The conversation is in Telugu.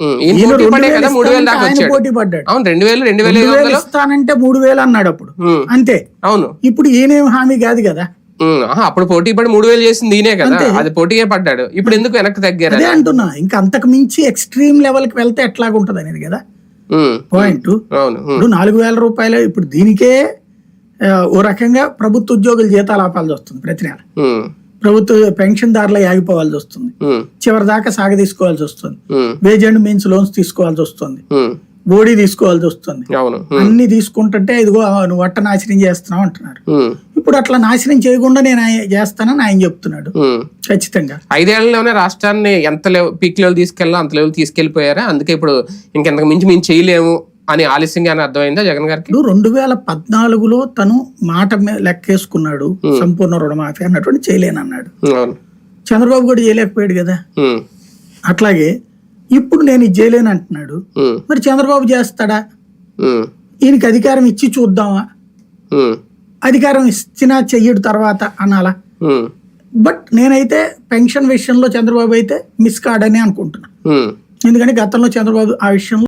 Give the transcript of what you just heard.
పోటీ పోటీ పడ్డాడు. అవును రెండు వేలు రెండు వేల ఇస్తానంటే మూడు వేలు అన్నాడు అప్పుడు అంతే. అవును. ఇప్పుడు ఈయనేం హామీ కాదు కదా. అప్పుడు పోటీ పడి మూడు వేలు చేసింది ఈయనే కదా. అది పోటీయే పడ్డాడు. ఇప్పుడు ఎందుకు వెనక్కి తగ్గారు అదే అంటున్నా ఇంకా అంతకు మించి ఎక్స్ట్రీమ్ లెవెల్కి వెళ్తే ఎట్లాగుంటది అనేది కదా. పాయింట్. అవును ఇప్పుడు నాలుగు వేల రూపాయలు ఇప్పుడు దీనికే ఓ రకంగా ప్రభుత్వ ఉద్యోగులు జీతాలు ఆపాల్సి వస్తుంది ప్రతి నెల. ప్రభుత్వ పెన్షన్ దారులు ఆగిపోవాల్సి వస్తుంది. చివరి దాకా సాగ తీసుకోవాల్సి వస్తుంది. వేజ్ అండ్ మీన్స్ లోన్స్ తీసుకోవాల్సి వస్తుంది. బోడీ తీసుకోవాల్సి వస్తుంది. అన్ని తీసుకుంటుంటే ఇదిగో నువ్వు వట్ట నాశనం చేస్తున్నావు అంటున్నారు ఉమ్, ఇప్పుడు అట్లా నాశనం చేయకుండా నేను చేస్తానని ఆయన చెప్తున్నాడు. ఖచ్చితంగా. ఐదేళ్ళలోనే రాష్ట్రాన్ని ఎంత లెవెల్ పీక్ లెవెల్ తీసుకెళ్ళాలో అంత లెవెల్ తీసుకెళ్ళిపోయారా అందుకే ఇప్పుడు ఇంకెంతకు మించి మేము చేయలేము. అని ఆలస్యంగా అని అర్థమైందా జగన్ గారికి? రెండు వేల పద్నాలుగులో తను మాట మీద లెక్కేసుకున్నాడు సంపూర్ణ రుణమాఫీ అన్నటువంటి చేయలేనన్నాడు. ఉమ్, అవును. చంద్రబాబు కూడా చేయలేకపోయాడు కదా. అట్లాగే ఇప్పుడు నేను ఇది చేయలేను అంటున్నాడు మరి చంద్రబాబు చేస్తాడా? ఈయనకి అధికారం ఇచ్చి చూద్దామా? అధికారం ఇచ్చినా చెయ్యడు తర్వాత అనాలా? బట్ నేనైతే పెన్షన్ విషయంలో చంద్రబాబు అయితే మిస్ కాడని అనుకుంటున్నా. ఎందుకంటే గతంలో చంద్రబాబు ఆ విషయంలో